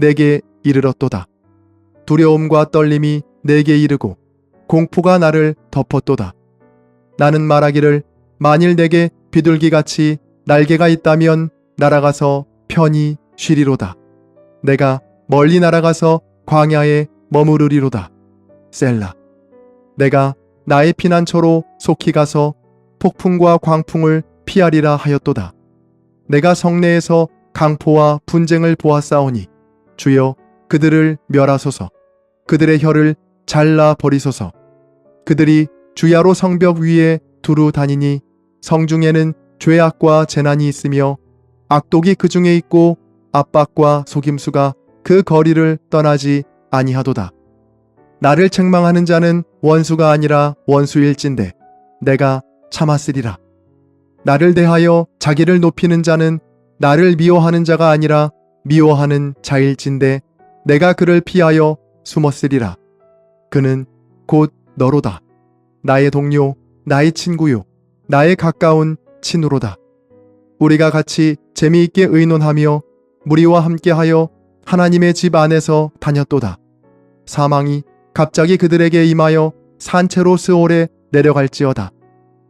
내게 이르렀도다. 두려움과 떨림이 내게 이르고 공포가 나를 덮었도다. 나는 말하기를 만일 내게 비둘기같이 날개가 있다면 날아가서 편히 쉬리로다. 내가 멀리 날아가서 광야에 머무르리로다. 셀라. 내가 나의 피난처로 속히 가서 폭풍과 광풍을 피하리라 하였도다. 내가 성내에서 강포와 분쟁을 보았사오니 주여 그들을 멸하소서. 그들의 혀를 잘라 버리소서. 그들이 주야로 성벽 위에 두루 다니니 성중에는 죄악과 재난이 있으며 악독이 그 중에 있고 압박과 속임수가 그 거리를 떠나지 아니하도다. 나를 책망하는 자는 원수가 아니라 원수일진데 내가 참았으리라. 나를 대하여 자기를 높이는 자는 나를 미워하는 자가 아니라 미워하는 자일진데 내가 그를 피하여 숨었으리라. 그는 곧 너로다. 나의 동료, 나의 친구요, 나의 가까운 친우로다. 우리가 같이 재미있게 의논하며 무리와 함께하여 하나님의 집 안에서 다녔도다. 사망이 갑자기 그들에게 임하여 산채로 스올에 내려갈지어다.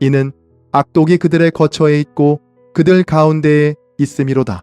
이는 악독이 그들의 거처에 있고 그들 가운데에 있음이로다.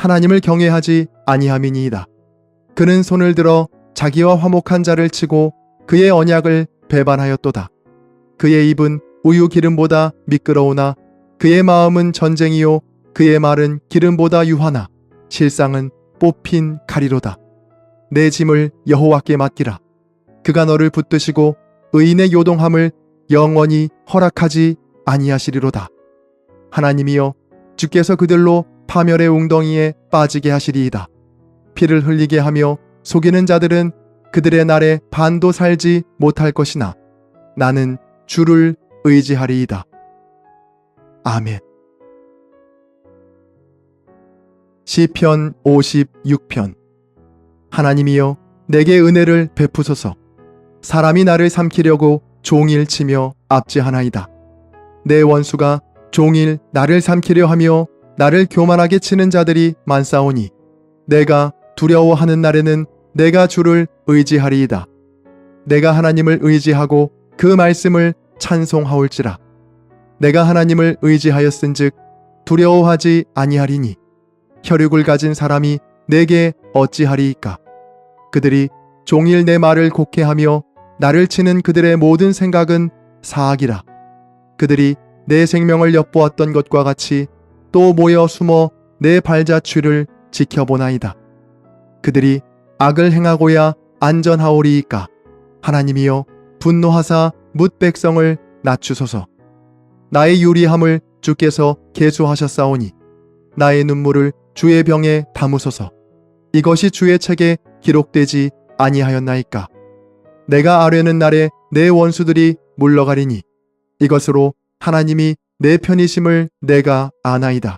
하나님을 경외하지 아니함이니이다. 그는 손을 들어 자기와 화목한 자를 치고 그의 언약을 배반하였도다. 그의 입은 우유 기름보다 미끄러우나 그의 마음은 전쟁이요 그의 말은 기름보다 유하나 실상은 뽑힌 칼이로다. 내 짐을 여호와께 맡기라. 그가 너를 붙드시고 의인의 요동함을 영원히 허락하지 아니하시리로다. 하나님이여 주께서 그들로 파멸의 웅덩이에 빠지게 하시리이다. 피를 흘리게 하며 속이는 자들은 그들의 날에 반도 살지 못할 것이나 나는 주를 의지하리이다. 아멘. 시편 56편 하나님이여 내게 은혜를 베푸소서 사람이 나를 삼키려고 종일 치며 압제하나이다. 내 원수가 종일 나를 삼키려 하며 나를 교만하게 치는 자들이 많사오니 내가 두려워하는 날에는 내가 주를 의지하리이다. 내가 하나님을 의지하고 그 말씀을 찬송하올지라. 내가 하나님을 의지하였은즉 두려워하지 아니하리니 혈육을 가진 사람이 내게 어찌하리이까. 그들이 종일 내 말을 곡해하며 나를 치는 그들의 모든 생각은 사악이라. 그들이 내 생명을 엿보았던 것과 같이 또 모여 숨어 내 발자취를 지켜보나이다. 그들이 악을 행하고야 안전하오리이까. 하나님이여 분노하사 뭇 백성을 낮추소서. 나의 유리함을 주께서 계수하셨사오니 나의 눈물을 주의 병에 담으소서. 이것이 주의 책에 기록되지 아니하였나이까. 내가 아뢰는 날에 내 원수들이 물러가리니 이것으로 하나님이 내 편이심을 내가 아나이다.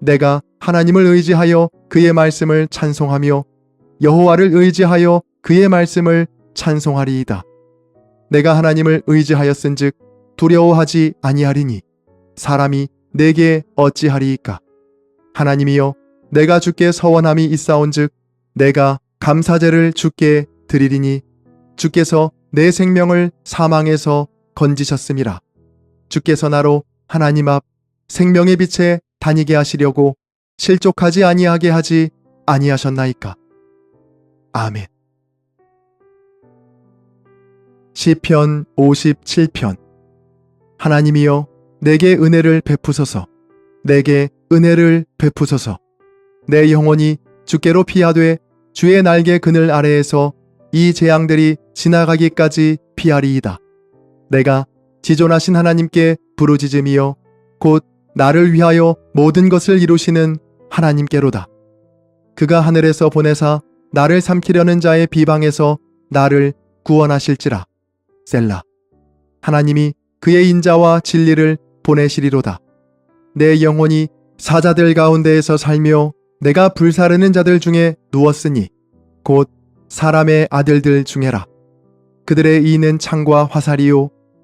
내가 하나님을 의지하여 그의 말씀을 찬송하며 여호와를 의지하여 그의 말씀을 찬송하리이다. 내가 하나님을 의지하였은즉 두려워하지 아니하리니 사람이 내게 어찌하리이까. 하나님이여 내가 주께 서원함이 있사온즉 내가 감사제를 주께 드리리니 주께서 내 생명을 사망에서 건지셨음이라. 주께서 나로 하나님 앞 생명의 빛에 다니게 하시려고 실족하지 아니하게 하지 아니하셨나이까. 아멘. 시편 57편 하나님이여 내게 은혜를 베푸소서 내게 은혜를 베푸소서 내 영혼이 주께로 피하되 주의 날개 그늘 아래에서 이 재앙들이 지나가기까지 피하리이다. 내가 지존하신 하나님께 부르짖음이여 곧 나를 위하여 모든 것을 이루시는 하나님께로다. 그가 하늘에서 보내사 나를 삼키려는 자의 비방에서 나를 구원하실지라. 셀라. 하나님이 그의 인자와 진리를 보내시리로다. 내 영혼이 사자들 가운데에서 살며 내가 불사르는 자들 중에 누웠으니 곧 사람의 아들들 중에라. 그들의 이는 창과 화살이요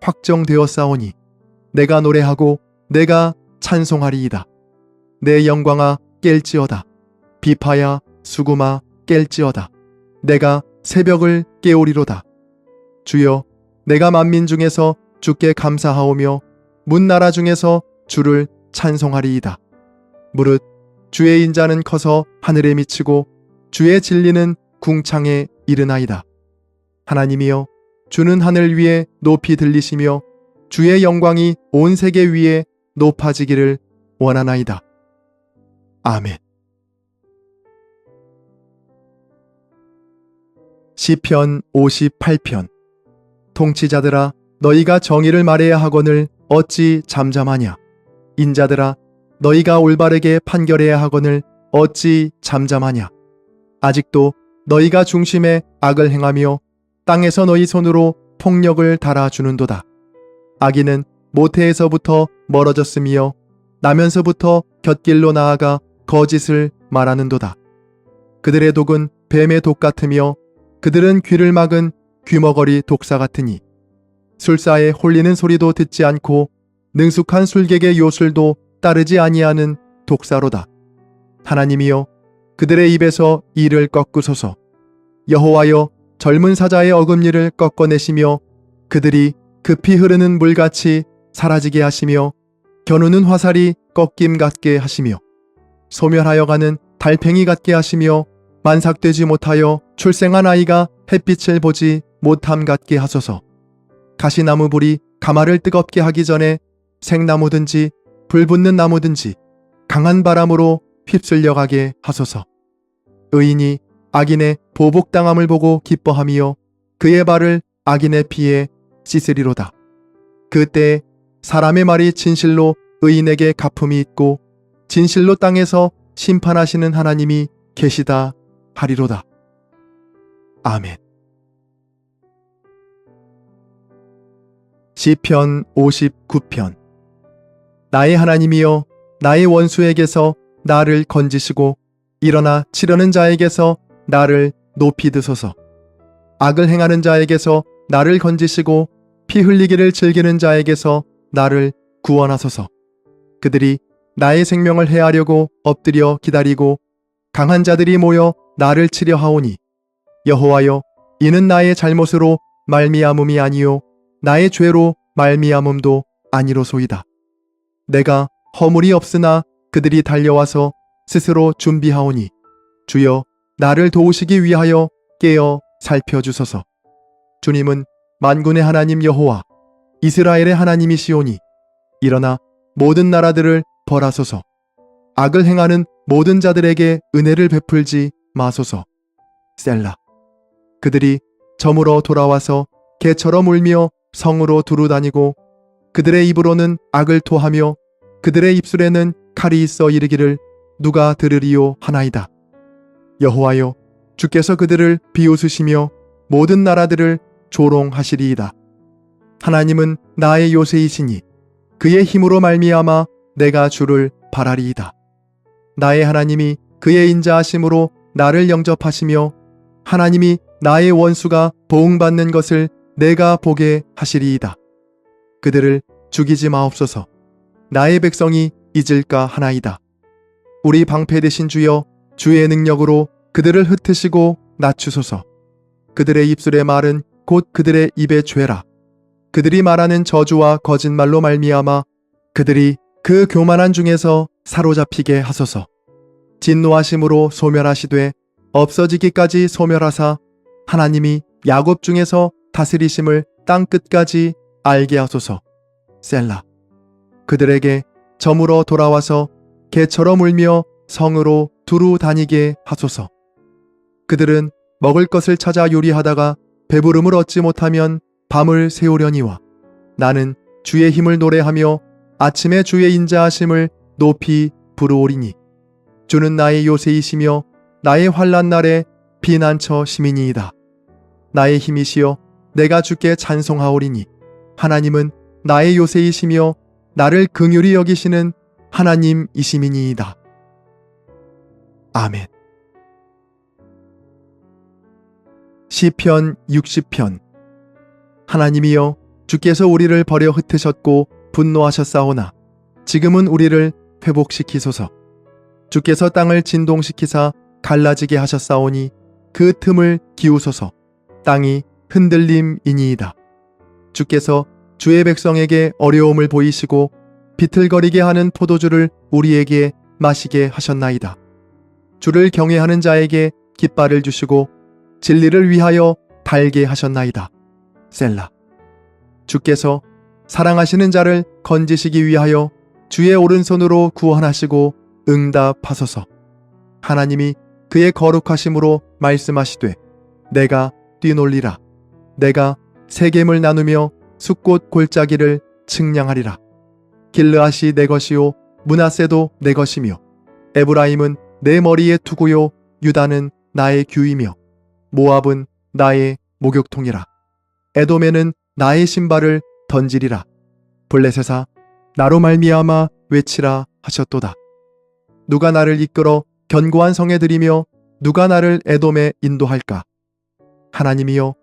확정되었사오니 내가 노래하고 내가 찬송하리이다. 내 영광아 깰지어다. 비파야 수구마 깰지어다. 내가 새벽을 깨우리로다. 주여 내가 만민 중에서 주께 감사하오며 문나라 중에서 주를 찬송하리이다. 무릇 주의 인자는 커서 하늘에 미치고 주의 진리는 궁창에 이르나이다. 하나님이여 주는 하늘 위에 높이 들리시며 주의 영광이 온 세계 위에 높아지기를 원하나이다. 아멘. 시편 58편 통치자들아 너희가 정의를 말해야 하거늘 어찌 잠잠하냐 인자들아 너희가 올바르게 판결해야 하거늘 어찌 잠잠하냐 아직도 너희가 중심에 악을 행하며 땅에서 너희 손으로 폭력을 달아주는도다 악인은 모태에서부터 멀어졌으며 나면서부터 곁길로 나아가 거짓을 말하는도다 그들의 독은 뱀의 독 같으며 그들은 귀를 막은 귀머거리 독사 같으니 술사에 홀리는 소리도 듣지 않고 능숙한 술객의 요술도 따르지 아니하는 독사로다. 하나님이여 그들의 입에서 이를 꺾으소서. 여호와여 젊은 사자의 어금니를 꺾어내시며 그들이 급히 흐르는 물같이 사라지게 하시며 겨누는 화살이 꺾임 같게 하시며 소멸하여 가는 달팽이 같게 하시며 만삭되지 못하여 출생한 아이가 햇빛을 보지 못함 같게 하소서. 가시나무 불이 가마를 뜨겁게 하기 전에 생나무든지 불붙는 나무든지 강한 바람으로 휩쓸려 가게 하소서. 의인이 악인의 보복당함을 보고 기뻐하며 그의 발을 악인의 피에 씻으리로다. 그때 사람의 말이 진실로 의인에게 가품이 있고 진실로 땅에서 심판하시는 하나님이 계시다 하리로다. 아멘. 시편 59편 나의 하나님이여 나의 원수에게서 나를 건지시고 일어나 치려는 자에게서 나를 높이 드소서 악을 행하는 자에게서 나를 건지시고 피 흘리기를 즐기는 자에게서 나를 구원하소서 그들이 나의 생명을 해하려고 엎드려 기다리고 강한 자들이 모여 나를 치려 하오니 여호와여 이는 나의 잘못으로 말미암음이 아니요 나의 죄로 말미암음도 아니로소이다. 내가 허물이 없으나 그들이 달려와서 스스로 준비하오니 주여 나를 도우시기 위하여 깨어 살펴주소서. 주님은 만군의 하나님 여호와 이스라엘의 하나님이시오니 일어나 모든 나라들을 벌하소서. 악을 행하는 모든 자들에게 은혜를 베풀지 마소서. 셀라. 그들이 저물어 돌아와서 개처럼 울며 성으로 두루 다니고 그들의 입으로는 악을 토하며 그들의 입술에는 칼이 있어 이르기를 누가 들으리요 하나이다. 여호와여 주께서 그들을 비웃으시며 모든 나라들을 조롱하시리이다. 하나님은 나의 요새이시니 그의 힘으로 말미암아 내가 주를 바라리이다. 나의 하나님이 그의 인자하심으로 나를 영접하시며 하나님이 나의 원수가 보응받는 것을 내가 보게 하시리이다. 그들을 죽이지 마옵소서. 나의 백성이 잊을까 하나이다. 우리 방패 되신 주여 주의 능력으로 그들을 흩으시고 낮추소서. 그들의 입술의 말은 곧 그들의 입의 죄라. 그들이 말하는 저주와 거짓말로 말미암아 그들이 그 교만한 중에서 사로잡히게 하소서. 진노하심으로 소멸하시되 없어지기까지 소멸하사 하나님이 야곱 중에서 다스리심을 땅 끝까지 알게 하소서. 셀라. 그들에게 저물어 돌아와서 개처럼 울며 성으로 두루 다니게 하소서. 그들은 먹을 것을 찾아 요리하다가 배부름을 얻지 못하면 밤을 새우려니와 나는 주의 힘을 노래하며 아침에 주의 인자하심을 높이 부르오리니 주는 나의 요새이시며 나의 환란 날에 피난처 시민이이다. 나의 힘이시여 내가 주께 찬송하오리니 하나님은 나의 요새이시며 나를 긍휼히 여기시는 하나님이시민이이다. 아멘. 시편 60편 하나님이여 주께서 우리를 버려 흩으셨고 분노하셨사오나 지금은 우리를 회복시키소서. 주께서 땅을 진동시키사 갈라지게 하셨사오니 그 틈을 기우소서. 땅이 흔들림이니이다. 주께서 주의 백성에게 어려움을 보이시고 비틀거리게 하는 포도주를 우리에게 마시게 하셨나이다. 주를 경외하는 자에게 깃발을 주시고 진리를 위하여 달게 하셨나이다. 셀라. 주께서 사랑하시는 자를 건지시기 위하여 주의 오른손으로 구원하시고 응답하소서. 하나님이 그의 거룩하심으로 말씀하시되 내가 뛰놀리라. 내가 세겜을 나누며 숫꽃 골짜기를 측량하리라. 길르앗이 내 것이요 문하세도 내 것이며 에브라임은 내 머리에 두고요 유다는 나의 규이며 모압은 나의 목욕통이라. 에돔에는 나의 신발을 던지리라. 블레셋아 나로 말미암아 외치라 하셨도다. 누가 나를 이끌어 견고한 성에 들이며 누가 나를 에돔에 인도할까? 하나님이여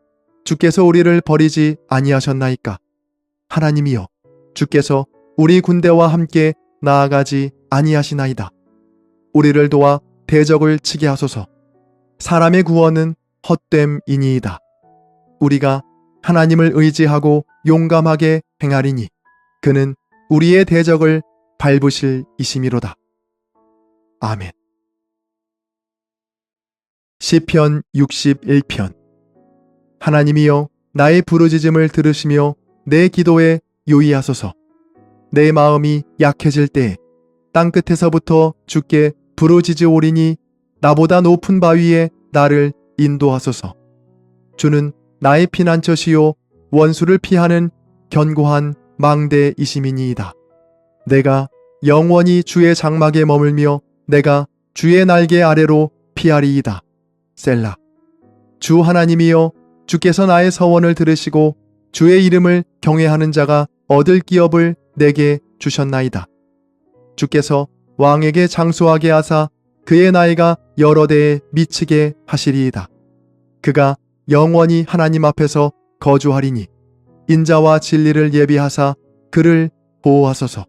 주께서 우리를 버리지 아니하셨나이까? 하나님이여 주께서 우리 군대와 함께 나아가지 아니하시나이다. 우리를 도와 대적을 치게 하소서. 사람의 구원은 헛됨이니이다. 우리가 하나님을 의지하고 용감하게 행하리니 그는 우리의 대적을 밟으실 이심이로다. 아멘. 시편 61편 하나님이여 나의 부르짖음을 들으시며 내 기도에 유의하소서. 내 마음이 약해질 때 땅끝에서부터 주께 부르짖으오리니 나보다 높은 바위에 나를 인도하소서. 주는 나의 피난처시요 원수를 피하는 견고한 망대이시민이이다. 내가 영원히 주의 장막에 머물며 내가 주의 날개 아래로 피하리이다. 셀라. 주 하나님이여 주께서 나의 서원을 들으시고 주의 이름을 경외하는 자가 얻을 기업을 내게 주셨나이다. 주께서 왕에게 장수하게 하사 그의 나이가 여러 대에 미치게 하시리이다. 그가 영원히 하나님 앞에서 거주하리니 인자와 진리를 예비하사 그를 보호하소서.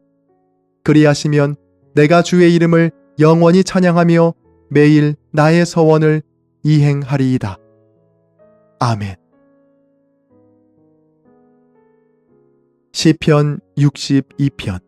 그리하시면 내가 주의 이름을 영원히 찬양하며 매일 나의 서원을 이행하리이다. 아멘. 시편 62편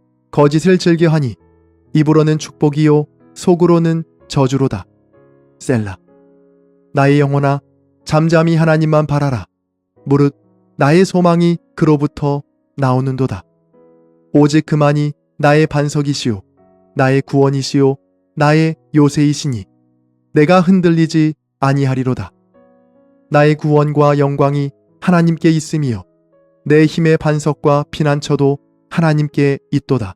거짓을 즐겨하니 입으로는 축복이요 속으로는 저주로다. 셀라. 나의 영혼아 잠잠히 하나님만 바라라. 무릇 나의 소망이 그로부터 나오는도다. 오직 그만이 나의 반석이시요 나의 구원이시요 나의 요새이시니 내가 흔들리지 아니하리로다. 나의 구원과 영광이 하나님께 있으며 내 힘의 반석과 피난처도 하나님께 있도다.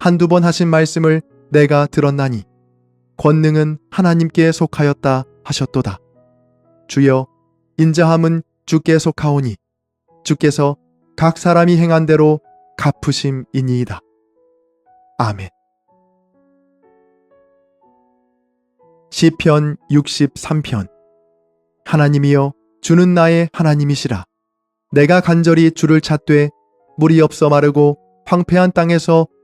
한두 번 하신 말씀을 내가 들었나니 권능은 하나님께 속하였다 하셨도다. 주여 인자함은 주께 속하오니 주께서 각 사람이 행한 대로 갚으심이니이다. 아멘. 시편 63편 하나님이여 주는 나의 하나님이시라. 내가 간절히 주를 찾되 물이 없어 마르고 황폐한 땅에서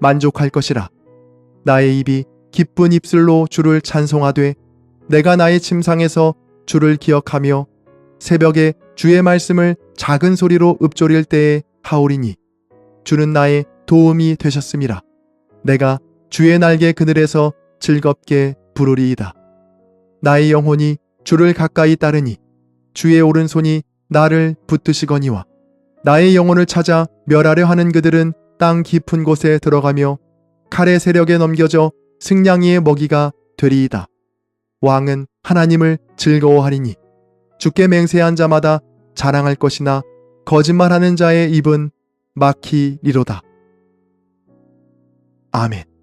만족할 것이라. 나의 입이 기쁜 입술로 주를 찬송하되 내가 나의 침상에서 주를 기억하며 새벽에 주의 말씀을 작은 소리로 읊조릴 때에 하오리니 주는 나의 도움이 되셨음이라. 내가 주의 날개 그늘에서 즐겁게 부르리이다. 나의 영혼이 주를 가까이 따르니 주의 오른손이 나를 붙드시거니와 나의 영혼을 찾아 멸하려 하는 그들은 땅 깊은 곳에 들어가며 칼의 세력에 넘겨져 승냥이의 먹이가 되리이다. 왕은 하나님을 즐거워하리니 주께 맹세한 자마다 자랑할 것이나 거짓말하는 자의 입은 막히리로다. 아멘.